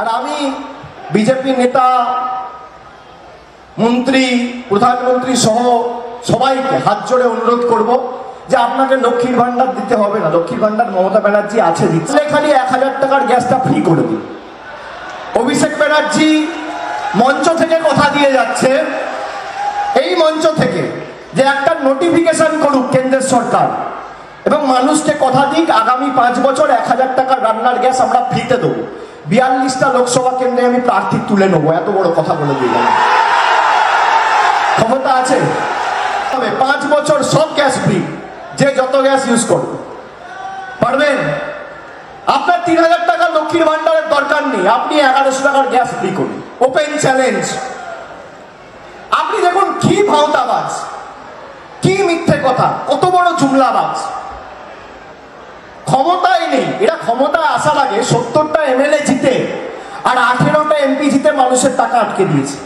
আর আমি বিজেপি নেতা, মন্ত্রী, প্রধানমন্ত্রী সহ সবাইকে হাত জোড়ে অনুরোধ করব যে আপনাকে লক্ষ্মীর ভান্ডার দিতে হবে না। লক্ষ্মীর ভান্ডার মমতা ব্যানার্জি আছে দিচ্ছে। খালি এক হাজার টাকার গ্যাসটা ফ্রি করে দিন। অভিষেক ব্যানার্জি মঞ্চ থেকে কথা দিয়ে যাচ্ছে। এই মঞ্চ থেকে যে একটা নোটিফিকেশন করুক কেন্দ্রের সরকার এবং মানুষকে কথা দিক, আগামী পাঁচ বছর এক হাজার টাকার রান্নার গ্যাস আমরা ফ্রিতে দেবো। বিয়াল্লিশটা লোকসভা কেন্দ্রে আমি প্রার্থী তুলে নেব। এত বড় কথা বলে দিলাম। ক্ষমতা আছে? তবে পাঁচ বছর সব গ্যাস ফ্রি। যে যত গ্যাস ইউজ করবে। পারবেন? আপনার তিন হাজার টাকা লক্ষ্মীর ভান্ডারের দরকার নেই। আপনি এগারোশো টাকার গ্যাস ফ্রি করুন। ওপেন চ্যালেঞ্জ আপনি দেখুন, কি ভাওতাবাজ, কি মিথ্যে কথা, কত বড় জুমলাবাজ। ক্ষমতাই নেই। এরা ক্ষমতায় আসা লাগে সত্তরটা এমএলএ জিতে আর আঠেরোটা এমপি জিতে মানুষের টাকা আটকে দিয়েছে।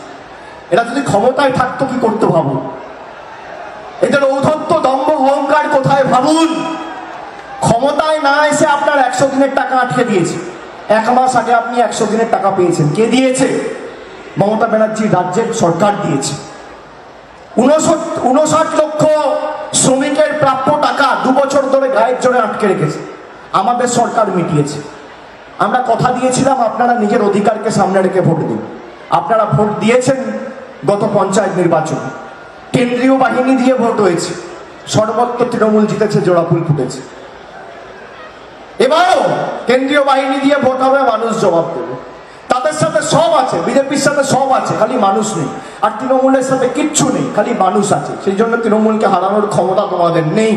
এরা যদি ক্ষমতায় থাকতো কি করতে ভাবুন? এদের ঔধত্য দম্ভ অহংকার কোথায় ভাবুন? ক্ষমতায় না এসে আপনার একশো দিনের টাকা আটকে দিয়েছে। এক মাস আগে আপনি একশো দিনের টাকা পেয়েছেন। কে দিয়েছে? মমতা ব্যানার্জি রাজ্যের সরকার দিয়েছে। উনষাট লক্ষ শ্রমিকের প্রাপ্য টাকা দু বছর ধরে গায়ের জোরে আটকে রেখেছে। আমাদের সরকার মিটিয়েছে। আমরা কথা দিয়েছিলাম, আপনারা নিজের অধিকারকে সামনে রেখে ভোট দিন। আপনারা ভোট দিয়েছেন গত পঞ্চায়েত নির্বাচনে। কেন্দ্রীয় বাহিনী দিয়ে ভোট হয়েছে। সর্বত্র তৃণমূল জিতেছে, জোড়াফুল ফুটেছে। এবারও কেন্দ্রীয় বাহিনী দিয়ে ভোট হবে, মানুষ জবাব দেবে। তাদের সাথে সব আছে, বিজেপির সাথে সব আছে, খালি মানুষ নেই। আর তৃণমূলের সাথে কিচ্ছু নেই, খালি মানুষ আছে। সেই জন্য তৃণমূলকে হারানোর ক্ষমতা তোমাদের নেই।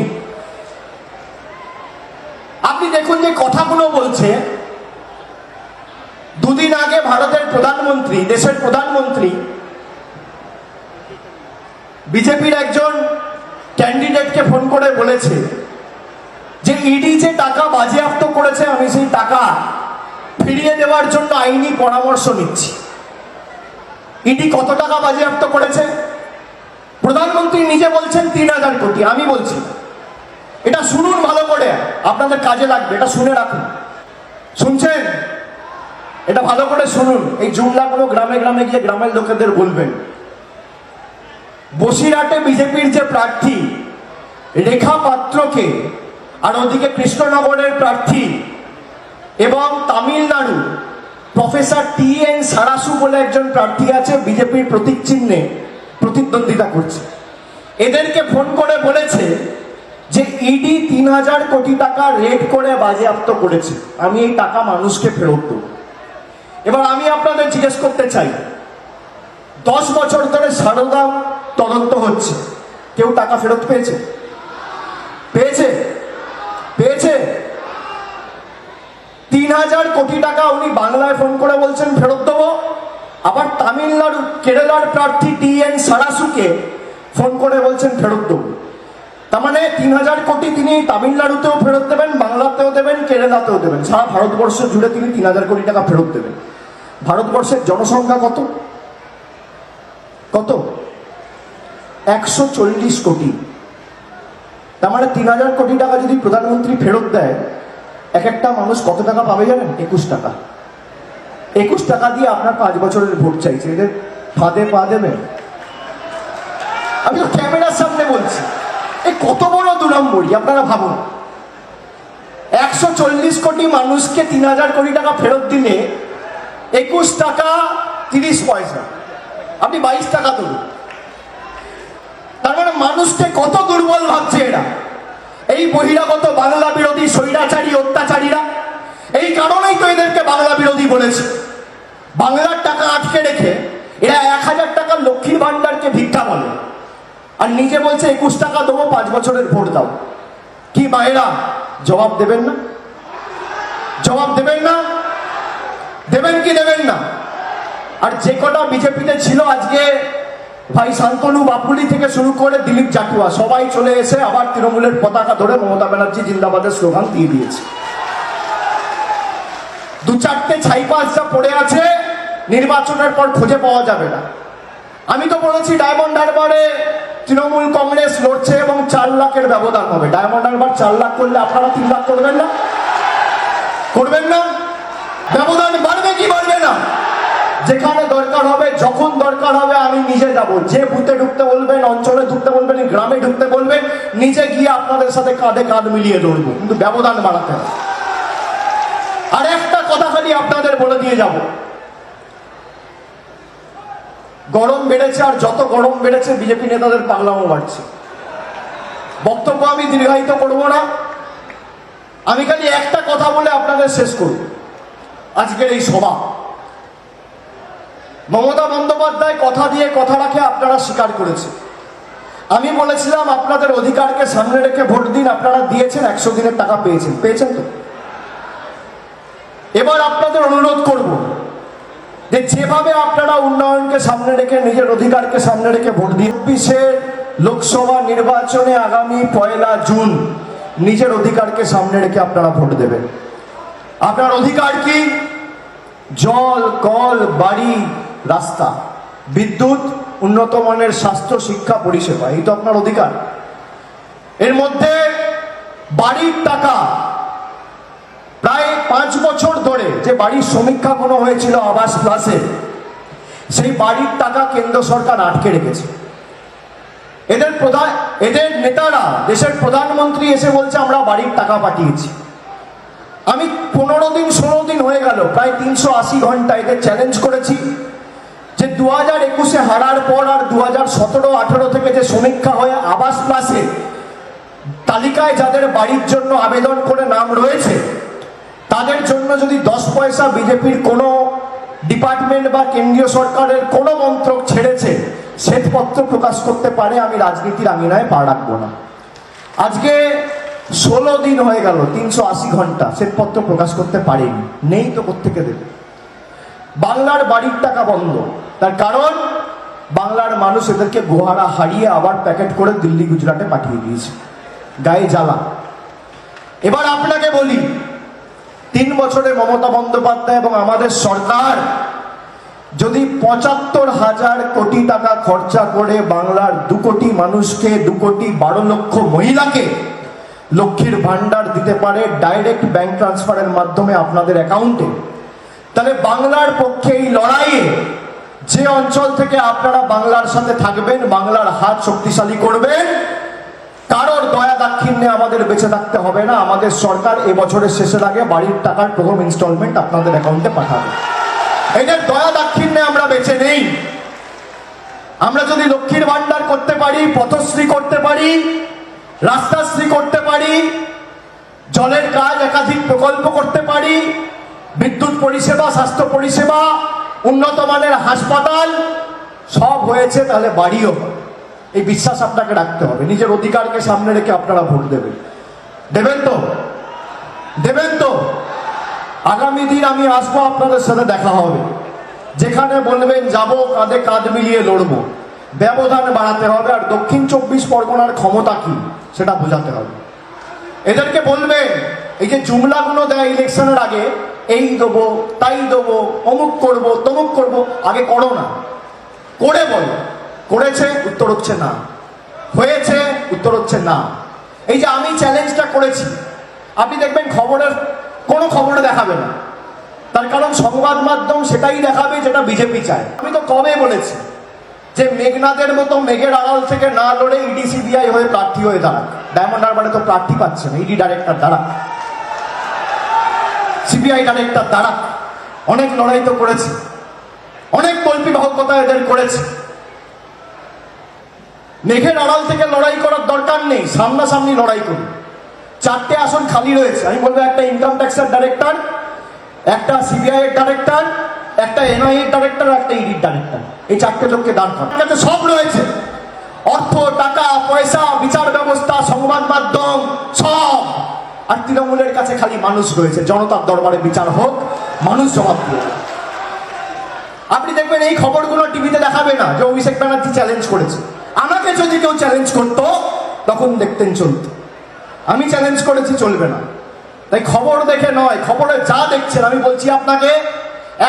আপনি দেখুন যে কথাগুলো বলছে। দুদিন আগে ভারতের প্রধানমন্ত্রী, দেশের প্রধানমন্ত্রী, বিজেপির একজন ক্যান্ডিডেটকে ফোন করে বলেছে যে ইডি যে টাকা বাজেয়াপ্ত করেছে, আমি সেই টাকা ফিরিয়ে দেওয়ার জন্য আইনি পরামর্শ নিচ্ছি। ইডি কত টাকা বাজেয়াপ্ত করেছে? প্রধানমন্ত্রী নিজে বলছেন তিন হাজার কোটি, আমি বলছি। এটা শুনুন ভালো করে। আপনাদের কাজে লাগবে, এটা শুনে রাখুন। শুনছেন? এটা ভালো করে শুনুন। এই জুমলাগুলো গ্রামে গ্রামে গিয়ে গ্রামের লোকেদের বলবেন। বসিরহাটে বিজেপির যে প্রার্থী, রেখা পাত্রকে, আর ওদিকে কৃষ্ণনগরের প্রার্থী, এবং Tamil Nadu, professor T N Sarasu বলে একজন প্রার্থী আছে, বিজেপির প্রতীক চিহ্নে প্রতিদ্বন্দ্বিতা করছে। এদেরকে ফোন করে বলেছে যে ইডি তিন হাজার কোটি টাকা রেড করে বাজেয়াপ্ত করেছে। আমি এই টাকা মানুষকে ফেরত দেবো। এবার আমি আপনাদের জিজ্ঞেস করতে চাই, দশ বছর ধরে সারদা তদন্ত হচ্ছে। কেউ টাকা ফেরত পেয়েছে? পেয়েছে? পেয়েছে? তিন হাজার কোটি টাকা উনি বাংলায় ফোন করে বলছেন, ফেরত দেবো। আবার তামিলনাড়ু, কেরালার প্রার্থী টি এন সারাসুকে ফোন করে বলছেন, ফেরত দেবো। তার মানে তিন হাজার কোটি তিনি তামিলনাড়ুতেও ফেরত দেবেন, বাংলাতেও দেবেন, কেরালাতেও দেবেন। সারা ভারতবর্ষ জুড়ে তিনি তিন হাজার কোটি টাকা ফেরত দেবেন। ভারতবর্ষের জনসংখ্যা কত? কত? একশো চল্লিশ কোটি। তার মানে তিন হাজার কোটি টাকা যদি প্রধানমন্ত্রী ফেরত দেয়, এক একটা মানুষ কত টাকা পাবে জানেন? একুশ টাকা। একুশ টাকা দিয়ে আপনার পাঁচ বছরের ভোট চাইছে। এদের ফাঁদে পা দেবেন। আমি ক্যামেরার সামনে বলছি। এই কত বড় দুরম্বরী আপনারা ভাবুন। একশো চল্লিশ কোটি মানুষকে তিন হাজার কোটি টাকা ফেরত দিলে একুশ টাকা তিরিশ পয়সা। আপনি বাইশ টাকা তুলুন। তার মানে মানুষকে কত দুর্বল ভাবছে এরা। এই বহিরাগত বাংলা বিরোধী স্বৈরাচারী অত্যাচারীরা, এই কারণেই তো এদেরকে বাংলা বিরোধী বলেছে। বাংলার টাকা আটকে রেখে এরা এক হাজার টাকা লক্ষ্মীর ভান্ডারকে ভিক্ষা বলে। আর নিজে বলছে, একুশ টাকা দেবো, পাঁচ বছরের ভোট দাও। কি মায়েরা, জবাব দেবেন না? জবাব দেবেন না? দেবেন কি দেবেন না? আর যে কটা বিজেপিতে ছিল আজকে, ভাই শান্তনু বাপুলি থেকে শুরু করে দিলীপ জাটুয়া সবাই চলে এসে আবার তৃণমূলের পতাকা ধরে মমতা ব্যানার্জি জিন্দাবাদের স্লোগান দিয়ে দিয়েছে। দু চারটে ছাইপাস যা পড়ে আছে, নির্বাচনের পর খুঁজে পাওয়া যাবে না। আমি তো বলেছি, ডায়মন্ড হারবারে তৃণমূল কংগ্রেস লড়ছে এবং চার লাখের ব্যবধান হবে। ডায়মন্ড হারবার চার লাখ করলে আপনারা তিন লাখ করবেন না? করবেন না? ব্যবধান বাড়বে কি বাড়বে না? যেখানে দরকার হবে, যখন দরকার হবে, আমি নিজে যাব। যে বুথে ঢুকতে বলবেন, অঞ্চলে ঢুকতে বলবেন, গ্রামে ঢুকতে বলবেন, নিজে গিয়ে আপনাদের সাথে কাঁধে কাঁধ মিলিয়ে লড়বো। কিন্তু ব্যবধান বাড়াতে হবে। আর একটা কথা খালি আপনাদের বলে দিয়ে যাব। গরম বেড়েছে আর যত গরম বেড়েছে, বিজেপি নেতাদের পাগলামো বাড়ছে। বক্তব্য আমি দীর্ঘায়িত করব না। আমি খালি একটা কথা বলে আপনাদের শেষ করব। আজকের এই সভা। মমতা বন্দ্যোপাধ্যায় কথা দিয়ে কথা রাখে আপনারা স্বীকার করেছে আমি বলেছিলাম আপনাদের অধিকারকে সামনে রেখে ভোট দিন, আপনারা দিয়েছেন, একশো দিনের টাকা পেয়েছেন। পেয়েছেন তো? এবার আপনাদের অনুরোধ করব। যে যেভাবে আপনারা উন্নয়নকে সামনে রেখে, নিজের অধিকারকে সামনে রেখে ভোট দিয়ে চব্বিশের লোকসভা নির্বাচনে আগামী পয়লা জুন নিজের অধিকারকে সামনে রেখে আপনারা ভোট দেবেন। আপনার অধিকার কি? জল, কল, বাড়ি, রাস্তা, বিদ্যুৎ, উন্নত মানের স্বাস্থ্য, শিক্ষা, পরিষেবা, এই তো আপনার অধিকার। এর মধ্যে বাড়ির টাকা প্রায় পাঁচ বছর ধরে যে বাড়ির সমীক্ষা কোনো হয়েছিল আবাস প্লাসে, সেই বাড়ির টাকা কেন্দ্র সরকার আটকে রেখেছে। এদের প্রধান এদের নেতারা, দেশের প্রধানমন্ত্রী এসে বলছে, আমরা বাড়ির টাকা পাঠিয়েছি। আমি পনেরো দিন, ষোলো দিন হয়ে গেল, প্রায় তিনশো আশি ঘণ্টা এদের চ্যালেঞ্জ করেছি যে দু হাজার একুশে হারার পর আর দু হাজার সতেরো, আঠেরো থেকে যে সমীক্ষা হয়ে আবাস প্লাসে তালিকায় যাদের বাড়ির জন্য আবেদন করে নাম রয়েছে তাদের জন্য যদি দশ পয়সা বিজেপির কোনো ডিপার্টমেন্ট বা কেন্দ্রীয় সরকারের কোনো মন্ত্রক ছেড়েছে, শ্বেতপত্র প্রকাশ করতে পারে, আমি রাজনীতির আঙিনায় পা রাখব না। আজকে ষোলো দিন হয়ে গেল, তিনশো আশি ঘণ্টা শ্বেতপত্র প্রকাশ করতে পারেনি, নেই তো কোথেকে দেবে? বাংলার বাড়ির টাকা বন্ধ, তার কারণ বাংলার মানুষ এদেরকে গোহারা হারিয়ে আবার প্যাকেট করে দিল্লি, গুজরাটে পাঠিয়ে দিয়েছে, গায়ে জ্বালা। এবার আপনাকে বলি তিন বছরে মমতা বন্দ্যোপাধ্যায় এবং আমাদের সরকার যদি পঁচাত্তর হাজার কোটি টাকা খরচা করে বাংলার দু কোটি মানুষকে, দু কোটি বারো লক্ষ মহিলাকে লক্ষ্মীর ভান্ডার দিতে পারে ডাইরেক্ট ব্যাংক ট্রান্সফারের মাধ্যমে আপনাদের অ্যাকাউন্টে তাহলে বাংলার পক্ষে এই লড়াইয়ে যে অঞ্চল থেকে আপনারা বাংলার সাথে থাকবেন, বাংলার হাত শক্তিশালী করবেন। কারোর দয়া দাক্ষিণ্যে আমাদের বেঁচে থাকতে হবে না। আমাদের সরকার এবছরের শেষের আগে বাড়ির টাকার প্রথম ইনস্টলমেন্ট আপনাদের অ্যাকাউন্টে পাঠাবে। এদের দয়া দাক্ষিণ্যে আমরা বেঁচে নেই। আমরা যদি লক্ষ্মীর ভান্ডার করতে পারি, পথশ্রী করতে পারি, রাস্তাশ্রী করতে পারি, জলের কাজ একাধিক প্রকল্প করতে পারি, বিদ্যুৎ পরিষেবা, স্বাস্থ্য পরিষেবা, উন্নত মানের হাসপাতাল, সব হয়েছে তাহলে বাড়িও হবে। এই বিশ্বাস আপনাকে রাখতে হবে। নিজের অধিকারকে সামনে রেখে আপনারা ভোট দেবেন। দেবেন তো? দেবেন তো? আগামী দিন আমি আসব, আপনাদের সাথে দেখা হবে। যেখানে বলবেন, যাব, কাঁধে কাঁধ মিলিয়ে লড়বো। ব্যবধান বাড়াতে হবে, আর দক্ষিণ চব্বিশ পরগনার ক্ষমতা কি, সেটা বোঝাতে হবে। এদেরকে বলবেন, এই যে জুমলাগুলো দেয় ইলেকশনের আগে, এই দেবো, তাই দেবো, অমুক করব, তমুক করব, আগে করো না। করে বলো। করেছে, উত্তর হচ্ছে না। হয়েছে, উত্তর হচ্ছে না। এই যে আমি চ্যালেঞ্জটা করেছি, আপনি দেখবেন খবরের, কোনো খবরে দেখাবে না। তার কারণ সংবাদ মাধ্যম সেটাই দেখাবে যেটা বিজেপি চায়। আমি তো কবে বলেছি যে মেঘনাদের মতো মেঘের আড়াল থেকে না লড়ে ইডি সিবিআই হয়ে প্রার্থী হয়ে দাঁড়াক। ডায়মন্ড হারবারে তো প্রার্থী পাচ্ছে না ইডি ডাইরেক্টর দ্বারা সিবিআই ডাইরেক্টর দ্বারা অনেক লড়াই তো করেছে। অনেক কল্পি বাহকতা এদের করেছে। মেঘের আড়াল থেকে লড়াই করার দরকার নেই, সামনাসামনি লড়াই করুন। চারটে আসন খালি রয়েছে, আমি বলব একটা ইনকাম ট্যাক্সের ডাইরেক্টর একটা সিবিআই এর ডাইরেক্টর একটা এনআই এর ডাইরেক্টর একটা ইডির ডাইরেক্টর এই চারটে লোককে দান করা সব রয়েছে। অর্থ, টাকা, পয়সা, বিচার ব্যবস্থা, সংবাদ মাধ্যম, সব। আর তৃণমূলের কাছে খালি মানুষ রয়েছে, জনতার দরবারে বিচার হোক, মানুষ জবাব দেবে আপনি দেখবেন এই খবরগুলো টিভিতে দেখাবে না যে অভিষেক ব্যানার্জি চ্যালেঞ্জ করেছে। আমাকে যদি কেউ চ্যালেঞ্জ করতো, তখন দেখতেন চলত। আমি চ্যালেঞ্জ করেছি, চলবে না। তাই খবর দেখে নয় খবরে যা দেখছেন, আমি বলছি আপনাকে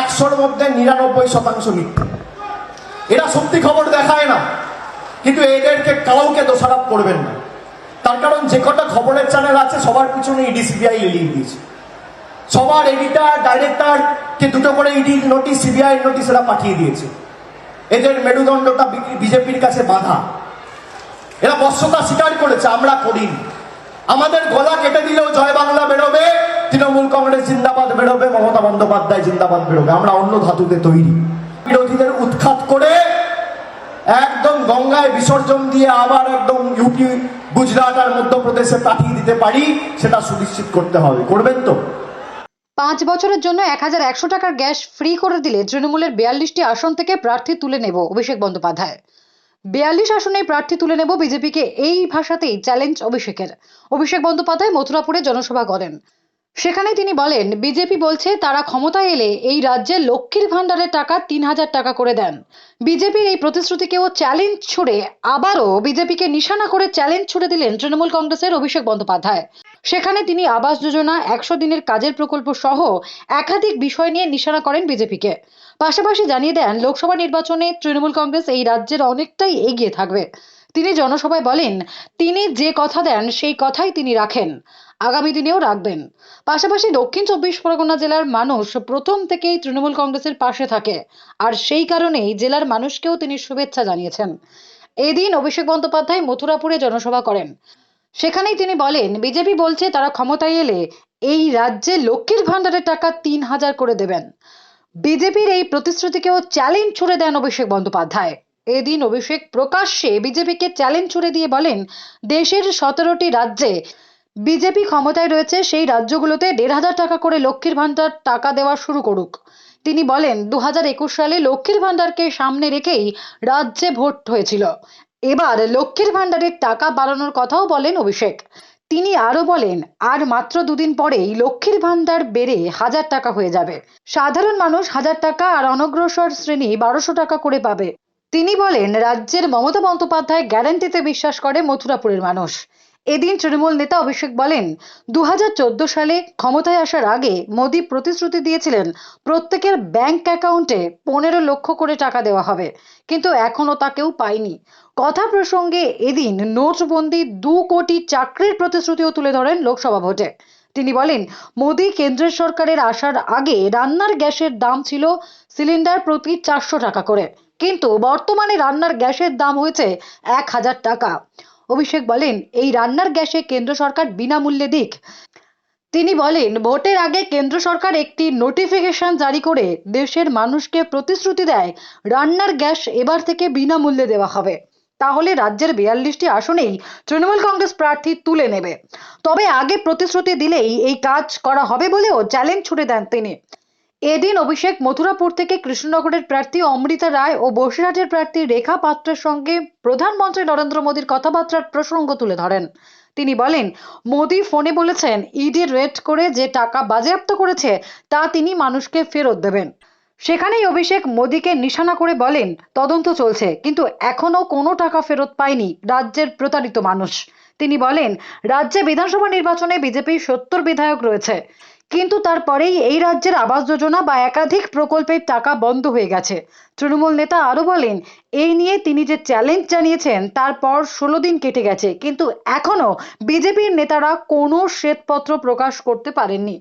একশোর মধ্যে নিরানব্বই শতাংশ মিথ্যে। এরা সত্যি খবর দেখায় না, কিন্তু এদেরকে কাউকে দোষারোপ করবেন না। তার কারণ যে কটা খবরের চ্যানেল আছে, সবার পিছনে ইডি সিবিআই এলিয়ে দিয়েছে। সবার এডিটার ডাইরেক্টরকে দুটো করে ইডি নোটিশ সিবিআই নোটিশ এরা পাঠিয়ে দিয়েছে। এদের মেরুদণ্ডটা বিজেপির কাছে বাধা। এরা বর্ষতা স্বীকার করেছে, আমরা করিনি। আমাদের গলা কেটে দিলেও জয় বাংলা বেরোবে, তৃণমূল কংগ্রেস জিন্দাবাদ বেরোবে, মমতা বন্দ্যোপাধ্যায় জিন্দাবাদ বেরোবে। আমরা অন্য ধাতুতে তৈরি। বিরোধীদের উৎখাত করে একদম গঙ্গায় বিসর্জন দিয়ে আবার একদম ইউপি, গুজরাট আর মধ্যপ্রদেশে পাঠিয়ে দিতে পারি, সেটা সুনিশ্চিত করতে হবে। করবেন তো? পাঁচ বছরের জন্য এক হাজার একশো টাকার গ্যাস ফ্রি করে দিলে তৃণমূলের বিয়াল্লিশটি আসন থেকে প্রার্থী তুলে নেব, অভিষেক বন্দ্যোপাধ্যায়। বিয়াল্লিশ আসনে প্রার্থী তুলে নেব বিজেপিকে। এই ভাষাতেই চ্যালেঞ্জ অভিষেকের। অভিষেক বন্দ্যোপাধ্যায় মথুরাপুরে জনসভা করেন। সেখানে তিনি বলেন, বিজেপি বলছে, তারা ক্ষমতায় এলে এই রাজ্যে লক্ষ্মীর ভাণ্ডারের টাকা তিন হাজার টাকা করে দেন। বিজেপির এই প্রতিশ্রুতিকেও চ্যালেঞ্জ ছুড়ে আবারও বিজেপিকে নিশানা করে চ্যালেঞ্জ ছুড়ে দিলেন তৃণমূল কংগ্রেসের অভিষেক বন্দ্যোপাধ্যায়। সেখানে তিনি আবাস যোজনা, একশো দিনের কাজের প্রকল্প সহ একাধিক বিষয় নিয়ে নিশানা করেন বিজেপিকে। পাশাপাশি জানিয়ে দেন, লোকসভা নির্বাচনে তৃণমূল কংগ্রেস এই রাজ্যের অনেকটাই এগিয়ে থাকবে। তিনি জনসভায় বলেন, তিনি যে কথা দেন, সেই কথাই তিনি রাখেন। আগামী দিনেও রাখবেন। পাশাপাশি দক্ষিণ চব্বিশ পরগনা জেলার মানুষ প্রথম থেকেই তৃণমূল কংগ্রেসের পাশে থাকে। আর সেই কারণেই জেলার মানুষকেও তিনি শুভেচ্ছা জানিয়েছেন। এদিন অভিষেক বন্দ্যোপাধ্যায় মথুরাপুরে জনসভা করেন। সেখানেই তিনি বলেন, বিজেপি বলছে তারা ক্ষমতায় এলে এই রাজ্যে লক্ষ্মীর ভাণ্ডারের টাকা তিন হাজার করে দেবেন। বিজেপির এই প্রতিশ্রুতিকেও চ্যালেঞ্জ ছুড়ে দেন অভিষেক বন্দ্যোপাধ্যায়। এদিন অভিষেক প্রকাশ্যে বিজেপিকে চ্যালেঞ্জ ছুড়ে দিয়ে বলেন, দেশের সতেরোটি রাজ্যে বিজেপি ক্ষমতায় রয়েছে, সেই রাজ্যগুলোতে দেড় হাজার টাকা করে লক্ষ্মীর ভাণ্ডার টাকা দেওয়া শুরু করুক। তিনি বলেন দু হাজার একুশ সালে লক্ষ্মীর ভাণ্ডারকে সামনে রেখেই রাজ্যে ভোট হয়েছিল। এবার লক্ষ্মীর ভাণ্ডারের টাকা বাড়ানোর কথাও বলেন অভিষেক। তিনি আরও বলেন, আর মাত্র দুদিন পরেই লক্ষ্মীর ভাণ্ডার বেড়ে হাজার টাকা হয়ে যাবে। সাধারণ মানুষ হাজার টাকা আর অনগ্রসর শ্রেণি বারোশো টাকা করে পাবে। তিনি বলেন, রাজ্যের মমতা বন্দ্যোপাধ্যায় গ্যারান্টিতে বিশ্বাস করে মথুরাপুরের মানুষ। এদিন তৃণমূল নেতা অভিষেক বলেন দু হাজার চোদ্দ সালে ক্ষমতায় আসার আগে মোদী প্রতিশ্রুতি দিয়েছিলেন, প্রত্যেকের ব্যাংক অ্যাকাউন্টে পনেরো লক্ষ করে টাকা দেওয়া হবে, কিন্তু এখনও তা কেউ পায়নি। কথা প্রসঙ্গে এদিন নোটবন্দি দু কোটি চাকরির প্রতিশ্রুতিও তুলে ধরেন লোকসভা ভোটে। তিনি বলেন, মোদী কেন্দ্রের সরকারের আসার আগে রান্নার গ্যাসের দাম ছিল সিলিন্ডার প্রতি চারশো টাকা করে, কিন্তু বর্তমানে রান্নার গ্যাসের দাম হয়েছে এক হাজার টাকা। অভিষেক বলেন, এই রান্নার গ্যাসে কেন্দ্র সরকার বিনামূল্যে দিক। তিনি বলেন, ভোটের আগে কেন্দ্র সরকার একটি নোটিফিকেশন জারি করে দেশের মানুষকে প্রতিশ্রুতি দেয়, রান্নার গ্যাস এবার থেকে বিনামূল্যে দেওয়া হবে। তাহলে রাজ্যের বিয়াল্লিশটি আসনেই তৃণমূল কংগ্রেস প্রার্থী তুলে নেবে। তবে আগে প্রতিশ্রুতি দিলেই এই কাজ করা হবে বলেও চ্যালেঞ্জ ছুড়ে দেন তিনি। এদিন অভিষেক মথুরাপুর থেকে কৃষ্ণনগরের প্রার্থী অমৃতা রায় ও বসিরহাটের প্রার্থী রেখা পাত্রের সঙ্গে প্রধানমন্ত্রী নরেন্দ্র মোদীর কথাবার্তার প্রসঙ্গ তুলে ধরেন। তিনি বলেন, মোদী ফোনে বলেছেন, ইডি রেড করে যে টাকা বাজেয়াপ্ত করেছে, তা তিনি মানুষকে ফেরত দেবেন। সেখানেই অভিষেক মোদীকে নিশানা করে বলেন, তদন্ত চলছে, কিন্তু এখনও কোনো টাকা ফেরত পায়নি রাজ্যের প্রতারিত মানুষ। তিনি বলেন, রাজ্যে বিধানসভা নির্বাচনে বিজেপির সত্তর বিধায়ক রয়েছে। কিন্তু তারপরেই এই রাজ্যের আবাস যোজনা বা একাধিক প্রকল্পের টাকা বন্ধ হয়ে গেছে। তৃণমূল নেতা আরও বলেন, এই নিয়ে তিনি যে চ্যালেঞ্জ জানিয়েছেন তারপর ষোলো দিন কেটে গেছে, কিন্তু এখনও বিজেপির নেতারা কোনো শ্বেতপত্র প্রকাশ করতে পারেননি।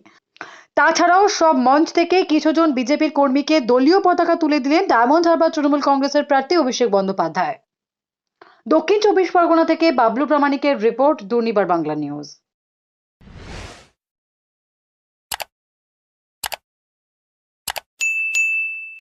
তাছাড়াও সব মঞ্চ থেকে কিছুজন বিজেপির কর্মীকে দলীয় পতাকা তুলে দিলেন ডায়মন্ড হারবার তৃণমূল কংগ্রেসের প্রার্থী অভিষেক বন্দ্যোপাধ্যায়। দক্ষিণ চব্বিশ পরগনা থেকে বাবলু প্রামাণিকের রিপোর্ট, দুর্নিবার বাংলা নিউজ।